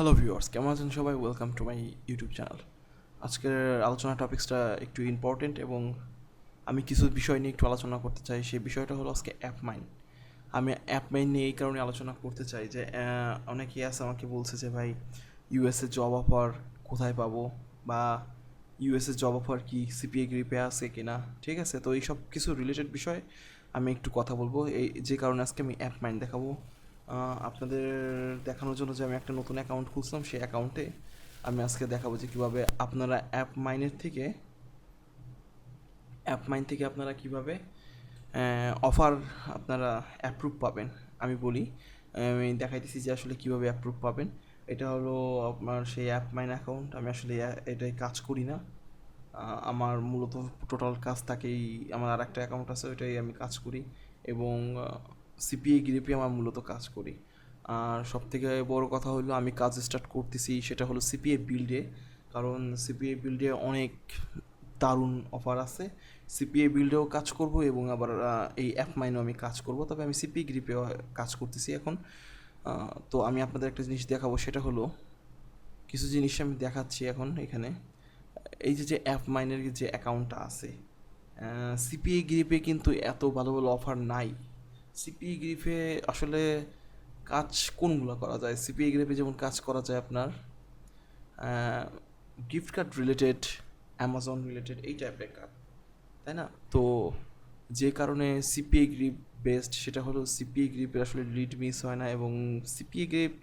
Hello viewers কেমন আছেন সবাই? Welcome to my YouTube channel আজকের আলোচনা টপিক্সটা একটু ইম্পর্টেন্ট এবং আমি কিছু বিষয় নিয়ে একটু আলোচনা করতে চাই। সেই বিষয়টা হলো আজকে অ্যাপ মাইন আমি অ্যাপ মাইন নিয়ে এই কারণে আলোচনা করতে চাই যে অনেকেই আছে আমাকে বলছে যে, ভাই ইউএসএ জব অফার কোথায় পাবো? বা ইউএসএ জব অফার কি সিপিএ গ্রিপে আছে কিনা? ঠিক আছে? তো এই সব কিছু রিলেটেড বিষয়ে আমি একটু কথা বলব। এই, যে কারণে আজকে আমি অ্যাপ মাইন দেখাবো। আপনাদের দেখানোর জন্য যে আমি একটা নতুন অ্যাকাউন্ট খুলছিলাম, সেই অ্যাকাউন্টে আমি আজকে দেখাবো যে কীভাবে আপনারা অ্যাপ মাইনের থেকে অ্যাপ মাইন থেকে আপনারা কীভাবে অফার আপনারা অ্যাপ্রুভ পাবেন। আমি বলি, আমি দেখাইতেছি যে আসলে কীভাবে অ্যাপ্রুভ পাবেন। এটা হলো আপনার সেই অ্যাপ মাইন অ্যাকাউন্ট আমি আসলে এটাই কাজ করি না। আমার মূলত টোটাল কাজ থাকেই, আমার আর একটা অ্যাকাউন্ট আছে, ওইটাই আমি কাজ করি। এবং সিপিএ গ্রিপে আমার মূলত কাজ করি। আর সব থেকে বড় কথা হলো আমি কাজ স্টার্ট করতেছি, সেটা হলো সিপিএ বিল্ডে কারণ সিপিএ বিল্ডে অনেক দারুণ অফার আছে। সিপিএ বিল্ডেও কাজ করব এবং আবার এই অ্যাপ মাইনেও আমি কাজ করব। তবে আমি সিপিএ গ্রিপেও কাজ করতেছি এখন। তো আমি আপনাদের একটা জিনিস দেখাবো, সেটা হলো কিছু জিনিস আমি দেখাচ্ছি এখন এখানে। এই যে যে অ্যাপ মাইনের যে অ্যাকাউন্টটা আছে সিপিএ গ্রিপে কিন্তু এত ভালো ভালো অফার নাই। সিপিএ গ্রিফে আসলে কাজ কোনগুলো করা যায়? সিপিএ গ্রিফে যেমন কাজ করা যায় আপনার gift card related Amazon related এই টাইপের কাজ, তাই না? তো যে কারণে সিপিএ গ্রিপ বেস্ট সেটা হলো সিপিএ গ্রিপের আসলে রিড মিস হয় না এবং সিপিএ গ্রিপ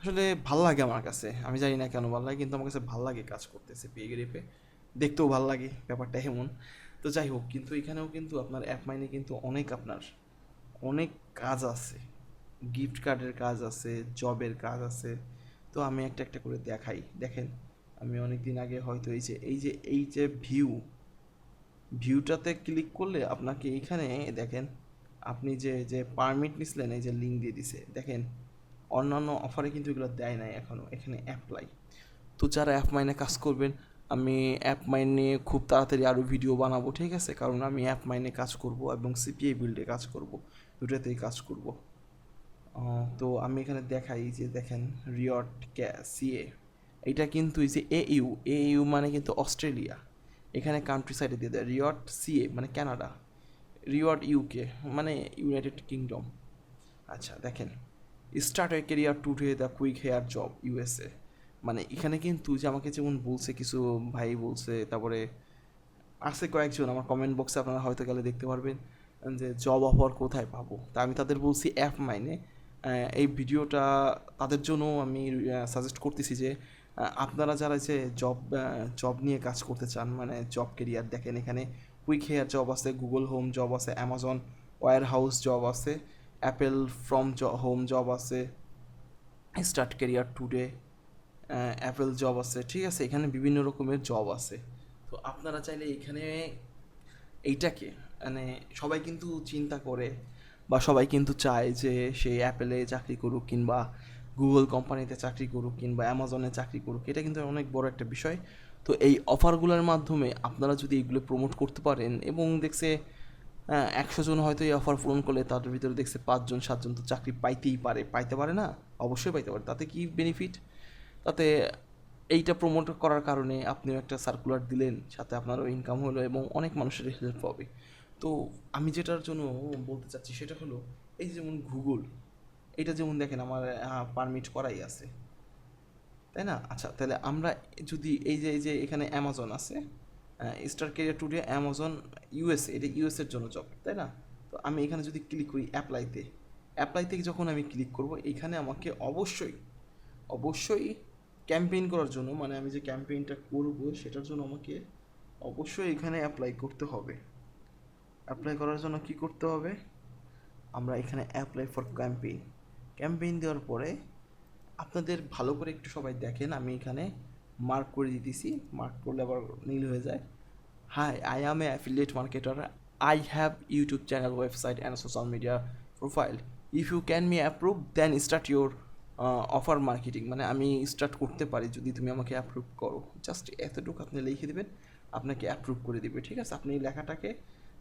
আসলে ভালো লাগে আমার কাছে। আমি জানি না কেন ভালো লাগে, কিন্তু আমার কাছে ভালো লাগে কাজ করতে সিপিএ গ্রিপে দেখতেও ভালো লাগে, ব্যাপারটা এমন। তো যাই হোক, কিন্তু এখানেও কিন্তু আপনার অ্যাপ মাইনে কিন্তু অনেক আপনার অনেক কাজ আছে। গিফট কার্ডের কাজ আছে জবের কাজ আছে। তো আমি একটা একটা করে দেখাই। দেখেন, আমি অনেক দিন আগে হয়তো এই যে এই যে এই যে ভিউ ভিউটাতে ক্লিক করলে আপনাকে এইখানে দেখেন, আপনি যে যে পারমিট নিছিলেন, এই যে লিঙ্ক দিয়ে দিছে। দেখেন, অন্যান্য অফারে কিন্তু এগুলো দেয় নাই এখনও এখানে অ্যাপ্লাই তো যারা অ্যাপ মাইনে কাজ করবেন, আমি অ্যাপ মাইন নিয়ে খুব তাড়াতাড়ি আরও ভিডিও বানাবো, ঠিক আছে? কারণ আমি অ্যাপ মাইনে কাজ করব এবং সিপিআই বিল্ডে কাজ করব। দুটাতেই কাজ করব। তো আমি এখানে দেখাই যে দেখেন রিয়ট সিএ এটা কিন্তু এই যে এ ইউ এ ইউ মানে কিন্তু অস্ট্রেলিয়া। এখানে কান্ট্রি সাইডে দিয়ে দেয় রিয়ট সিএ মানে কানাডা। রিওয়ার্ড ইউকে মানে ইউনাইটেড কিংডম। আচ্ছা দেখেন, start a career today the quick hire job USA মানে এখানে কিন্তু যে আমাকে যেমন বলছে, কিছু ভাই বলছে, তারপরে আছে কয়েকজন, আমার কমেন্ট বক্সে আপনারা হয়তো গেলে দেখতে পারবেন। যে জব অফার কোথায় পাবো? তা আমি তাদের বলছি অ্যাপ মাইনে এই ভিডিওটা তাদের জন্য আমি সাজেস্ট করতেছি যে আপনারা যারা যে জব জব নিয়ে কাজ করতে চান মানে জব কেরিয়ার দেখেন এখানে কুইক হেয়ার জব আছে গুগল হোম জব আছে অ্যামাজন ওয়ার হাউস জব আছে অ্যাপেল ফ্রম হোম জব আছে start career today Apple job আছে, ঠিক আছে? এখানে বিভিন্ন রকমের জব আছে। তো আপনারা চাইলে এখানে এইটাকে মানে সবাই কিন্তু চিন্তা করে বা সবাই কিন্তু চায় যে সে অ্যাপেলে চাকরি করুক কিংবা গুগল কোম্পানিতে চাকরি করুক কিংবা অ্যামাজনে চাকরি করুক, এটা কিন্তু অনেক বড় একটা বিষয়। তো এই অফারগুলোর মাধ্যমে আপনারা যদি এগুলো প্রমোট করতে পারেন এবং দেখছে একশো জন হয়তো এই অফার পূরণ করলে তাদের ভিতরে দেখছে পাঁচজন সাতজন তো চাকরি পাইতেই পারে, পাইতে পারে না? অবশ্যই পাইতে পারে। তাতে কি বেনিফিট তাতে এইটা প্রমোট করার কারণে আপনিও একটা সার্কুলার দিলেন, সাথে আপনারও ইনকাম হলো এবং অনেক মানুষের হেল্প হবে। তো আমি যেটার জন্য বলতে চাচ্ছি সেটা হলো, এই যেমন গুগল এটা যেমন দেখেন আমার পারমিট করাই আছে। তাই না? আচ্ছা তাহলে আমরা যদি এই যে এই যে এখানে অ্যামাজন আছে start career today Amazon USA এটা ইউএসএর জন্য জব তাই না? তো আমি এখানে যদি ক্লিক করি অ্যাপ্লাইতে অ্যাপ্লাইতে যখন আমি ক্লিক করব, এখানে আমাকে অবশ্যই অবশ্যই ক্যাম্পেইন করার জন্য মানে আমি যে ক্যাম্পেইনটা করব, সেটার জন্য আমাকে অবশ্যই এখানে অ্যাপ্লাই করতে হবে। অ্যাপ্লাই করার জন্য কি করতে হবে? আমরা এখানে অ্যাপ্লাই ফর ক্যাম্পেইন ক্যাম্পেইন দেওয়ার পরে আপনাদের ভালো করে একটু সবাই দেখেন, আমি এখানে মার্ক করে দিতেছি। মার্ক করলে আবার নীল হয়ে যায়। Hi I am a affiliate marketer I have YouTube channel website and social media profile if you can me approve then start your offer marketing মানে আমি স্টার্ট করতে পারি যদি তুমি আমাকে অ্যাপ্রুভ করো। জাস্ট এতটুকু আপনি লিখে দেবেন, আপনাকে অ্যাপ্রুভ করে দিবে। ঠিক আছে? আপনি এই লেখাটাকে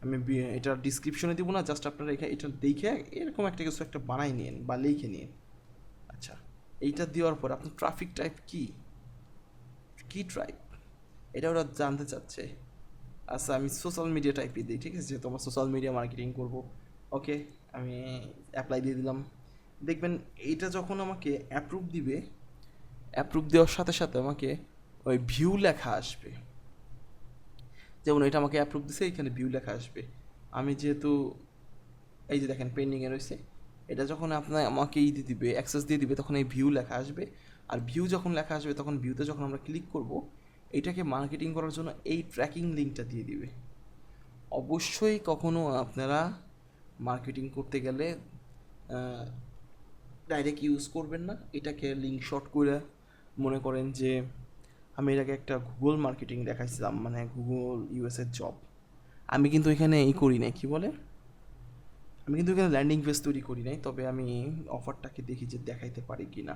আমি এটা ডিসক্রিপশনে দিব না জাস্ট আপনারা এখানে এটা দেখে এরকম একটা কিছু একটা বানাই নিন বা লিখে নিন আচ্ছা এইটা দেওয়ার পর আপনার ট্রাফিক টাইপ কি? কি টাইপ এটা ওরা জানতে চাচ্ছে। আচ্ছা আমি সোশ্যাল মিডিয়া টাইপই দিই, ঠিক আছে? যেহেতু আমার সোশ্যাল মিডিয়া মার্কেটিং করব। ওকে, আমি অ্যাপ্লাই দিয়ে দিলাম। দেখবেন, এইটা যখন আমাকে অ্যাপ্রুভ দিবে অ্যাপ্রুভ দেওয়ার সাথে সাথে আমাকে ওই ভিউ লেখা আসবে। যেমন এটা আমাকে অ্যাপ্রুভ দিছে, এখানে ভিউ লেখা আসবে। আমি যেহেতু, এই যে দেখেন পেন্ডিংয়ে রয়েছে, এটা যখন আপনার আমাকে ই দিয়ে দিবে অ্যাক্সেস দিয়ে দিবে, তখন এই ভিউ লেখা আসবে। আর ভিউ যখন লেখা আসবে, তখন ভিউতে যখন আমরা ক্লিক করব, এটাকে মার্কেটিং করার জন্য এই ট্র্যাকিং লিঙ্কটা দিয়ে দিবে। অবশ্যই কখনো আপনারা মার্কেটিং করতে গেলে ডাইরেক্ট ইউজ করবেন না। এটাকে লিঙ্ক শর্ট করে মনে করেন যে আমি এটাকে একটা গুগল মার্কেটিং দেখাইছিলাম মানে গুগল ইউএসএর জব আমি কিন্তু এখানে এই করি নাই, কী বলে? আমি কিন্তু এখানে ল্যান্ডিং পেজ তৈরি করি নাই, তবে আমি অফারটাকে দেখি যে দেখাইতে পারি কি না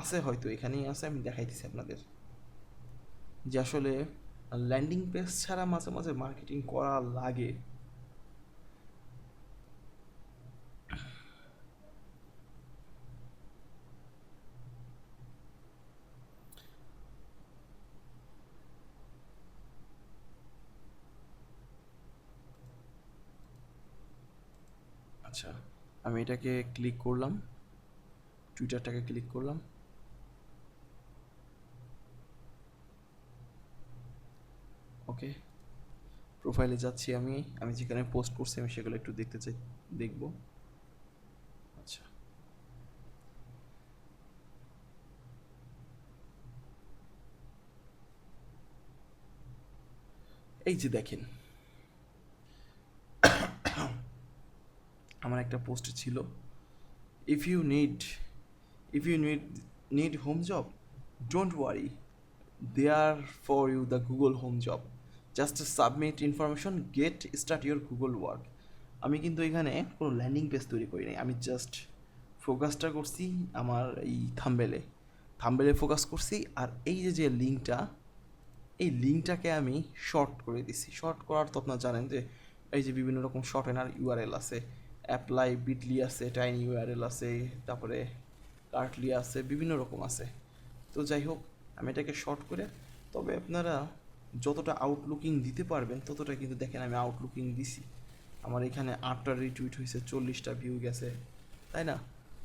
আছে হয়তো, এখানেই আছে, আমি দেখাইতেছি আপনাদের। যে আসলে ল্যান্ডিং পেজ ছাড়া মাঝে মাঝে মার্কেটিং করা লাগে। আচ্ছা আমি এটাকে ক্লিক করলাম টুইটারটাকে ক্লিক করলাম। ওকে প্রোফাইলে যাচ্ছি আমি আমি যেখানে পোস্ট করছি আমি সেগুলো একটু দেখতে চাই, দেখব। আচ্ছা। এই যে দেখেন আমার একটা পোস্ট ছিল if you need if you need need home job don't worry they are for you the Google home job just submit information get start your Google work আমি কিন্তু এখানে কোনো ল্যান্ডিং পেজ তৈরি করি নাই, আমি জাস্ট ফোকাসটা করছি আমার এই থাম্বেলে থাম্বেলে ফোকাস করছি আর এই যে যে লিঙ্কটা এই লিঙ্কটাকে আমি শর্ট করে দিছি। শর্ট করার তো আপনারা জানেন যে, এই যে বিভিন্ন রকম শর্ট এনার ইউআরএল আছে অ্যাপ্লাই বিটলি আছে টাইনি ইউআরএল আছে, তারপরে কার্টলি আছে, বিভিন্ন রকম আছে। তো যাই হোক, আমি এটাকে শর্ট করে, তবে আপনারা যতটা আউটলুকিং দিতে পারবেন, ততটা কিন্তু দেখেন আমি আউটলুকিং দিছি। আমার এখানে আটটা রিটুইট হয়েছে, চল্লিশটা ভিউ গেছে, তাই না?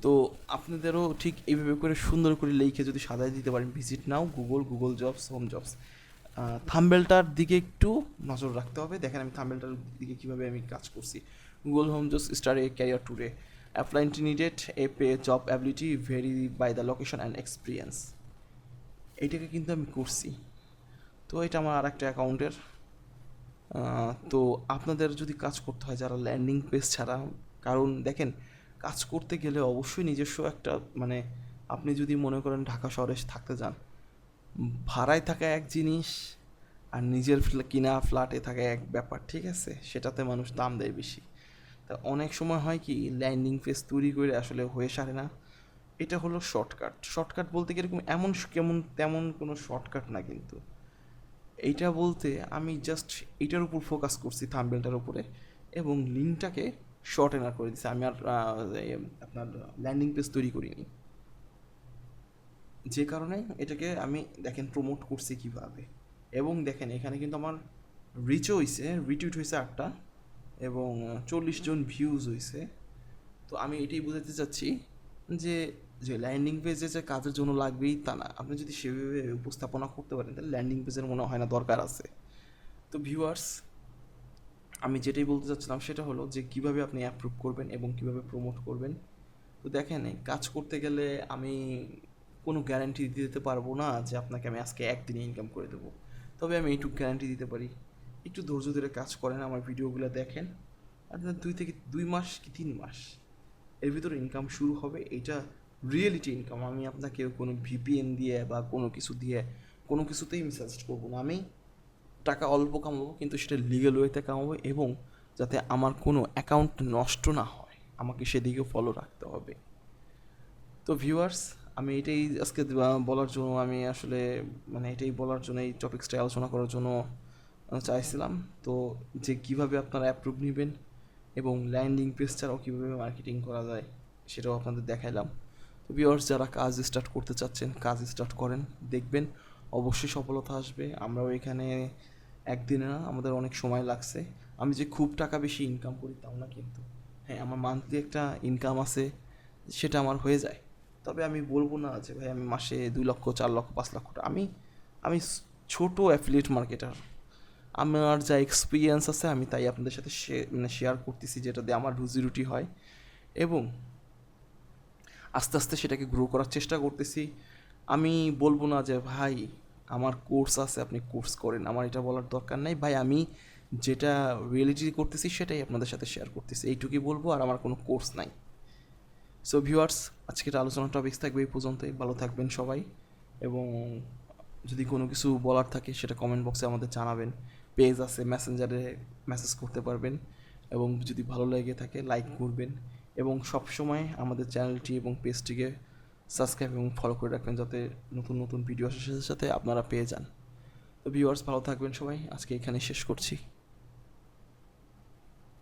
তো আপনাদেরও ঠিক এইভাবে করে সুন্দর করে লিখে যদি সাজায় দিতে পারেন visit now Google Google jobs home jobs থাম্বেলটার দিকে একটু নজর রাখতে হবে। দেখেন আমি থাম্বেলটার দিকে কীভাবে আমি কাজ করছি। Google home jobs start a career today applicant needed a pay job ability very by the location and experience এইটাকে কিন্তু আমি করছি। তো এটা আমার আর একটা অ্যাকাউন্টের তো আপনাদের যদি কাজ করতে হয়, যারা ল্যান্ডিং পেজ ছাড়া, কারণ দেখেন, কাজ করতে গেলে অবশ্যই নিজস্ব একটা মানে আপনি যদি মনে করেন ঢাকা শহরে থাকতে যান, ভাড়ায় থাকা এক জিনিস আর নিজের কিনা ফ্ল্যাটে থাকা এক ব্যাপার, ঠিক আছে? সেটাতে মানুষ দাম দেয় বেশি। তা অনেক সময় হয় কি ল্যান্ডিং পেজ তৈরি করে আসলে হয়ে সারে না। এটা হলো শর্টকাট শর্টকাট বলতে কীরকম এমন কেমন, তেমন কোনো শর্টকাট না কিন্তু। এইটা বলতে আমি জাস্ট এটার উপর ফোকাস করছি থাম্বেলটার উপরে এবং লিঙ্কটাকে শর্ট এনার করে দিচ্ছি আমি আর আপনার ল্যান্ডিং পেজ তৈরি করিনি। যে কারণে এটাকে আমি দেখেন প্রমোট করছি কীভাবে। এবং দেখেন এখানে কিন্তু আমার রিচও হয়েছে রিটুইট হয়েছে আটটা। এবং চল্লিশ জন ভিউজ হয়েছে তো আমি এটাই বোঝাতে চাচ্ছি যে যে ল্যান্ডিং পেজে যে কাজের জন্য লাগবেই তা না। আপনি যদি সেভাবে উপস্থাপনা করতে পারেন, তাহলে ল্যান্ডিং পেজের মনে হয় না দরকার আছে। তো ভিউয়ার্স আমি যেটাই বলতে চাচ্ছিলাম সেটা হলো যে কীভাবে আপনি অ্যাপ্রুভ করবেন এবং কীভাবে প্রমোট করবেন। তো দেখেন, কাজ করতে গেলে আমি কোনো গ্যারান্টি দিতে পারব না যে আপনাকে আমি আজকে একদিনে ইনকাম করে দেবো। তবে আমি এইটুকু গ্যারান্টি দিতে পারি। একটু ধৈর্য ধরে কাজ করেন, আমার ভিডিওগুলো দেখেন। আপনার দুই থেকে দুই মাস কি তিন মাস? এর ভিতরে ইনকাম শুরু হবে, এটা রিয়েলিটি ইনকাম আমি আপনাকে কোনো ভিপিএন দিয়ে বা কোনো কিছু দিয়ে, কোনো কিছুতেই আমি সাজেস্ট করব না। আমি টাকা অল্প কামাবো, কিন্তু সেটা লিগেল ওয়েতে কামাবো এবং যাতে আমার কোনো অ্যাকাউন্ট নষ্ট না হয়, আমাকে সেদিকে ফলো রাখতে হবে। তো ভিউয়ার্স আমি এটাই আজকে বলার জন্য, আমি আসলে মানে এটাই বলার জন্য, এই টপিক্সটা আলোচনা করার জন্য চাইছিলাম। তো যে কীভাবে আপনারা অ্যাপ্রুভ নেবেন এবং ল্যান্ডিং পেজ ছাড়াও কীভাবে মার্কেটিং করা যায় সেটাও আপনাদের দেখাইলাম। তো ভিউয়ার্স যারা কাজ স্টার্ট করতে চাচ্ছেন, কাজ স্টার্ট করেন, দেখবেন অবশ্যই সফলতা আসবে। আমরাও এখানে একদিনে না, আমাদের অনেক সময় লাগছে। আমি যে খুব টাকা বেশি ইনকাম করি তাও না কিন্তু। হ্যাঁ আমার মান্থলি একটা ইনকাম আছে, সেটা আমার হয়ে যায়। তবে আমি বলব না যে ভাই, আমি মাসে দুই লক্ষ, চার লক্ষ, পাঁচ লক্ষ আমি আমি ছোট অ্যাফিলিয়েট মার্কেটার আমার যা এক্সপিরিয়েন্স আছে, আমি তাই আপনাদের সাথে মানে শেয়ার করতেছি, যেটা দিয়ে আমার রুজি রুটি হয়। এবং আস্তে আস্তে সেটাকে গ্রো করার চেষ্টা করতেছি। আমি বলব না যে, ভাই, আমার কোর্স আছে, আপনি কোর্স করেন। আমার এটা বলার দরকার নাই। ভাই, আমি যেটা রিয়েলিটি করতেছি, সেটাই আপনাদের সাথে শেয়ার করতেছি। এইটুকুই বলব, আর আমার কোনো কোর্স নাই। সো ভিউয়ার্স আজকের আলোচনা টপিক থাকবে এই পর্যন্তই। ভালো থাকবেন সবাই। এবং যদি কোনো কিছু বলার থাকে, সেটা কমেন্ট বক্সে আমাদের জানাবেন। পেজ আছে মেসেঞ্জারে মেসেজ করতে পারবেন এবং যদি ভালো লেগে থাকে লাইক করবেন এবং সবসময় আমাদের চ্যানেলটি এবং পেজটিকে সাবস্ক্রাইব এবং ফলো করে রাখবেন যাতে নতুন নতুন ভিডিও আসার সাথে সাথে আপনারা পেয়ে যান। তো ভিউয়ার্স ভালো থাকবেন সবাই, আজকে এখানে শেষ করছি।